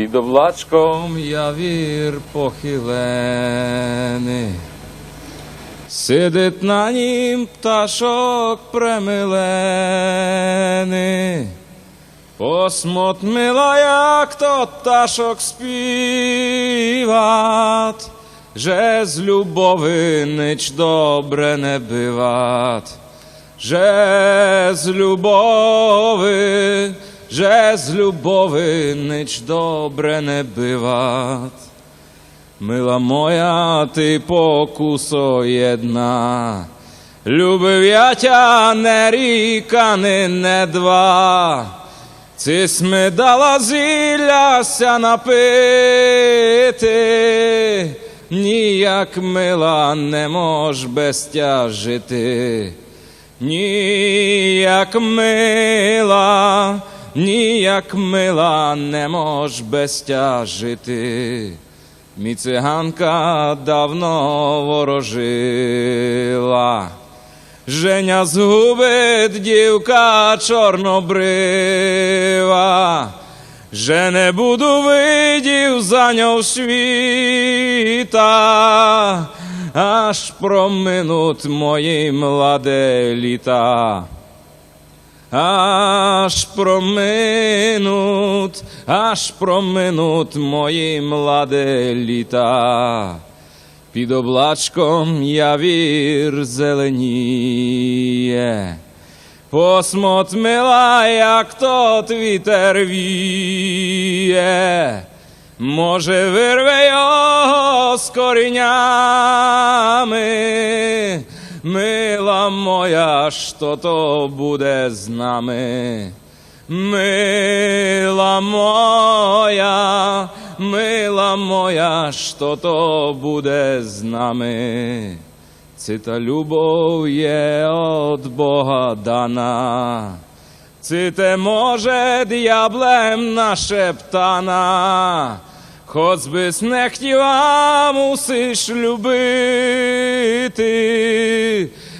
Під облачком явір похилений, сидить на нім пташок премилений. Посмот мила, як то пташок співат, же з любови нич добре не биват, же з любови, же з любови нич добре не биват. Мила моя, ти покусо єдна, любив я тя не ріка, не, не два. Цись ми дала зілляся напити, ніяк мила не мож без тя жити. Ніяк мила, ніяк мила не мож без тя жити. Мій циганка давно ворожила. Женя згубить дівка чорнобрива, же не буду видів за нього світа, аж проминуть мої младе літа. Аж проминуть, аж проминуть мої младе літа. Під облачком явір зеленіє, посмот мила, як тот вітер віє, може вирве його з коріннями, мила моя, що то буде з нами. Мила моя, мила моя, що то буде з нами. Цита любов є от Бога дана. Ците може д'яблем нашептана. Хоч бис не хотіла, мусиш любити.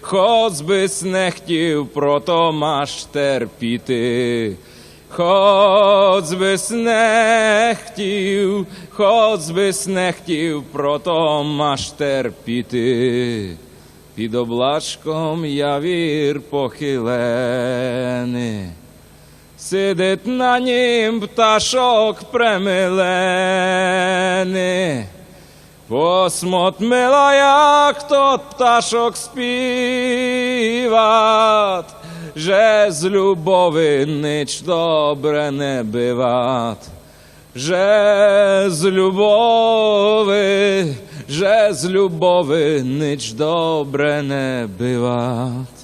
Хоч бис не хотів, прото маш терпіти. Хоч бис не хотів, хоч бис не хотів, прото маш терпіти. Під облачком явір похилений. Сидить на нім пташок премилений. Посмот мила, як тот пташок співат, же з любови нич добре не биват. Же з любови, же з любови нич добре не биват.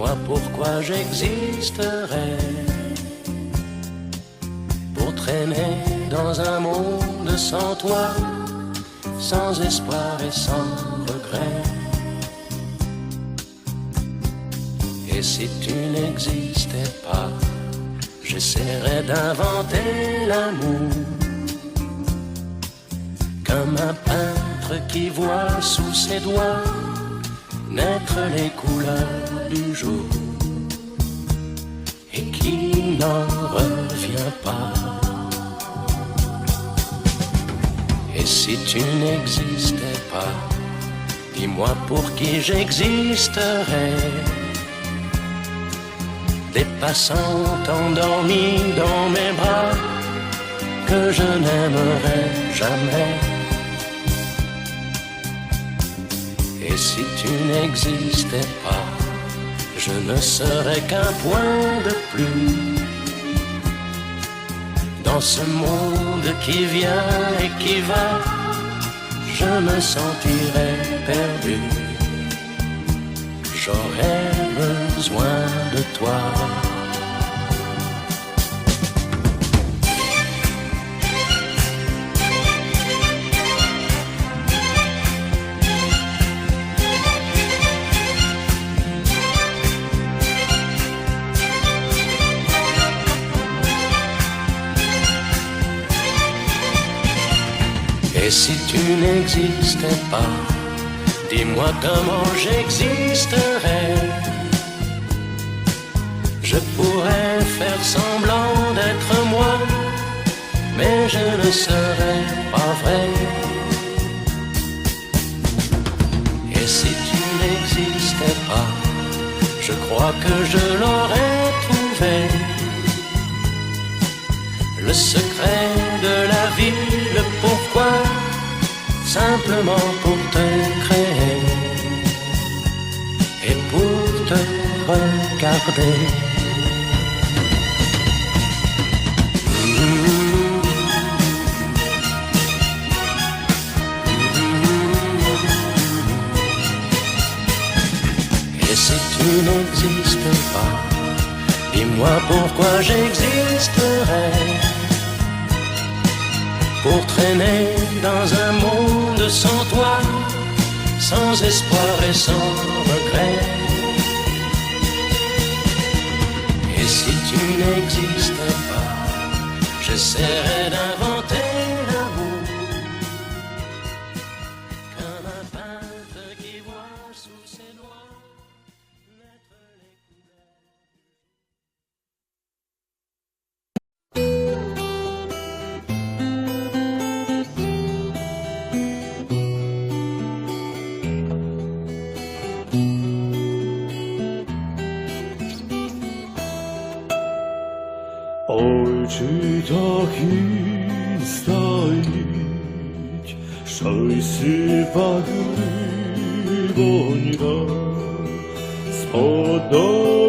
Dis-moi pourquoi j'existerais. Pour traîner dans un monde sans toi, sans espoir et sans regret? Et si tu n'existais pas, j'essaierais d'inventer l'amour comme un peintre qui voit sous ses doigts naître les couleurs du jour et qui n'en revient pas. Et si tu n'existais pas, dis-moi pour qui j'existerais. Des passants endormis dans mes bras que je n'aimerais jamais. Si tu n'existais pas, je ne serais qu'un point de plus dans ce monde qui vient et qui va. Je me sentirais perdu. J'aurais besoin de toi. Et si tu n'existais pas, dis-moi comment j'existerais. Je pourrais faire semblant d'être moi, mais je ne serais pas vrai. Et si tu n'existais pas, je crois que je l'aurais trouvé. Le secret de la vie, le pourquoi, simplement pour te créer et pour te regarder? Et si tu n'existes pas, dis-moi pourquoi j'existerais. Pour traîner dans un monde sans toi, sans espoir et sans Ojczy taki stajić, szojsy wagry bonia, spodobał.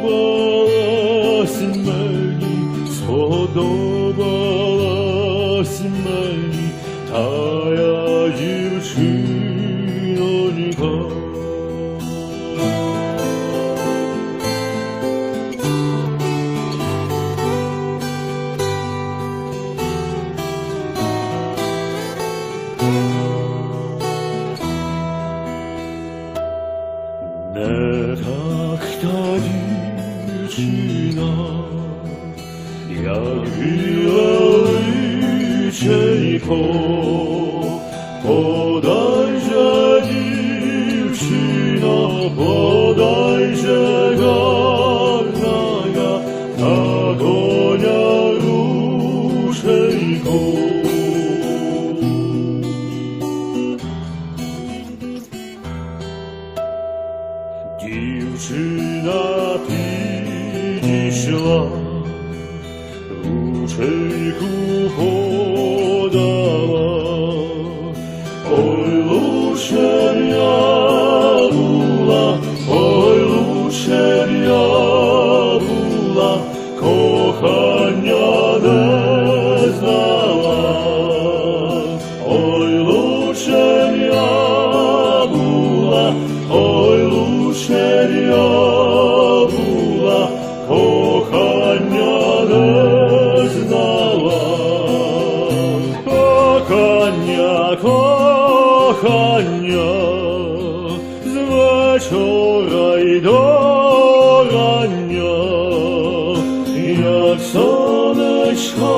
Як сонечко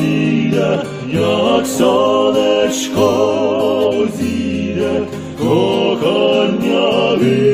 зійде, як сонечко зійде, кохання вийде,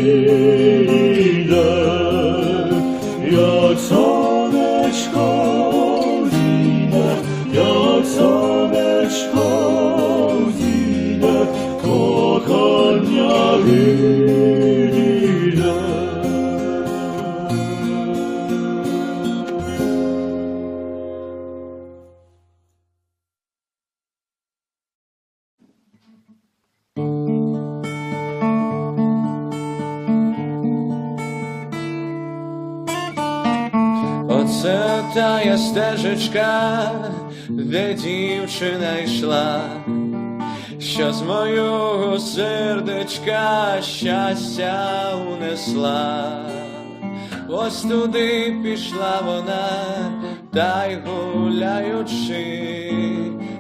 Тая стежечка, де дівчина йшла, що з мого сердечка щастя унесла. Ось туди пішла вона, та й гуляючи,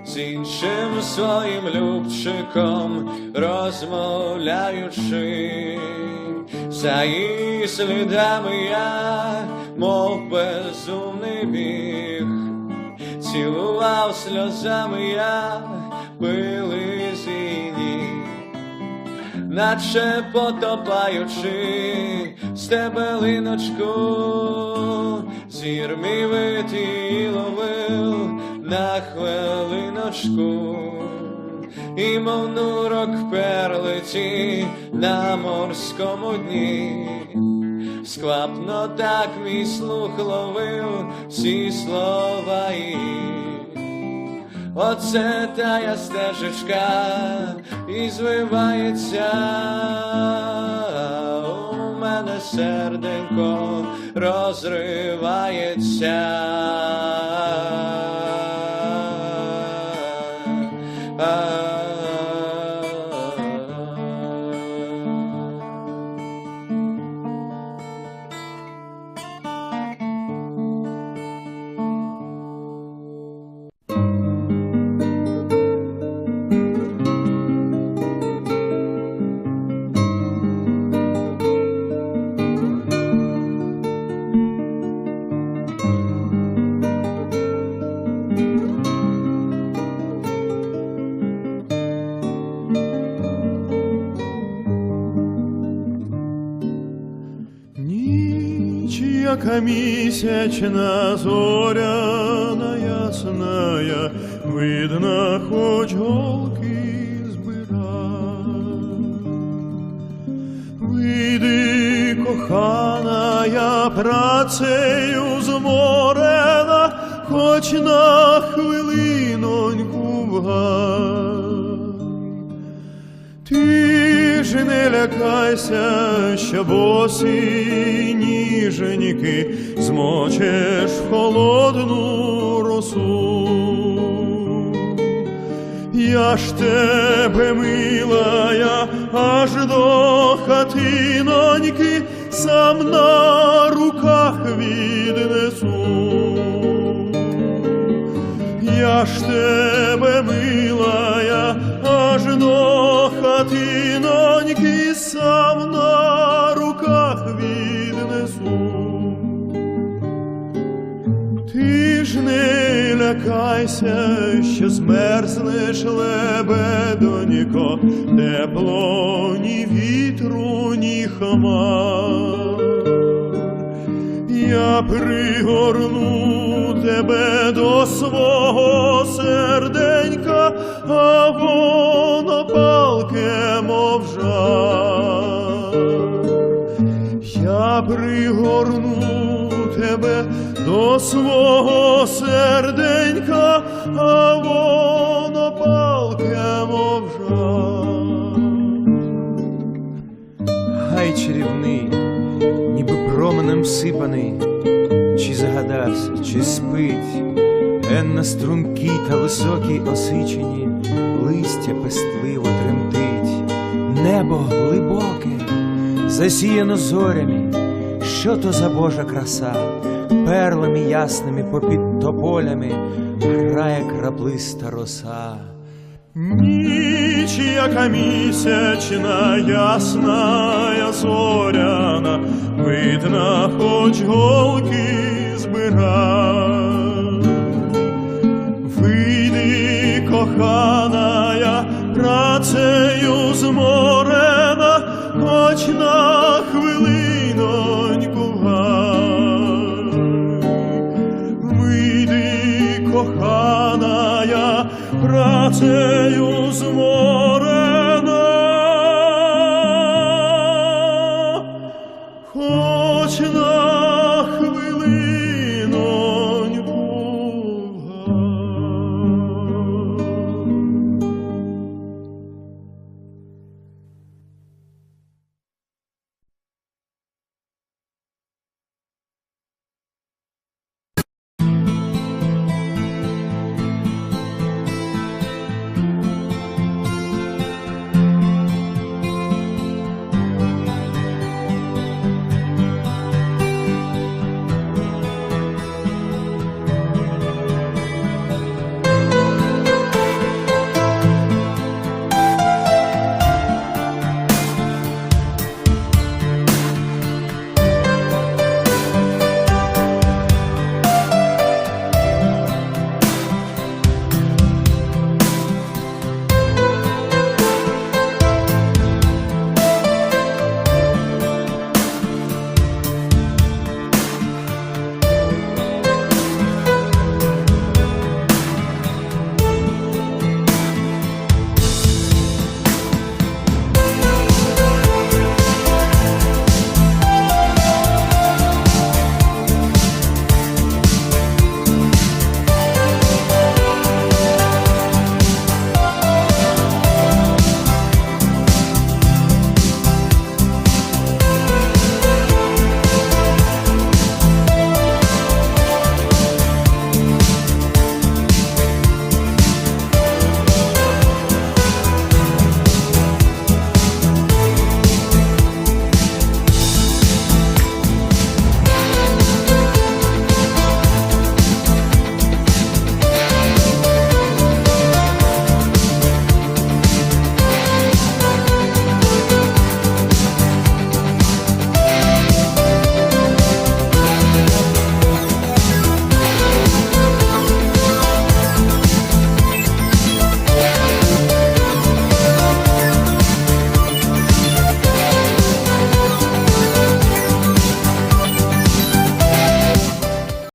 з іншим своїм любчиком розмовляючи. За її слідами я, мов безумний біг, цілував сльозами я билизині, наче потопаючи стебелиночку, зір мій витій ловив на хвилиночку. І мов нурок перлиці на морському дні, сквапно так мій слух ловив всі слова її. Оце тая стежечка і звивається у мене серденько розривається. Ніч, яка місячна зоряна ясная, видно, хоч голки збира. Вийди, кохана, я працею зморена, хоч на хвилиноньку в. Ти ж не лякайся, що босі ніженьки змочеш в холодну росу. Я ж тебе милая, аж до хатиноньки сам на руках віднесу. Я ж тебе милая, аж до хатиноньки сам на руках віднесу. Ти ж не лякайся, що змерзнеш лебедонько, тепло ні вітру, ні хмар. Я пригорну тебе до свого серденька, а воно палке, мов жар. Я пригорну тебе до свого серденька, а воно палке, мов жар. Гай чарівний, ніби променем сипаний, чи загадався, чи спить, ген на стрункій та високій осичині, листя пестливо тремтить, небо глибоке, засіяно зорями, що то за Божа краса, перлами ясними попід тополями грає краплиста роса. Ніч, яка місячна, ясна, зоряна, видно, хоч голки збира. Коханая, працею зморена, хоч на хвилиноньку. Вийди, коханая, працею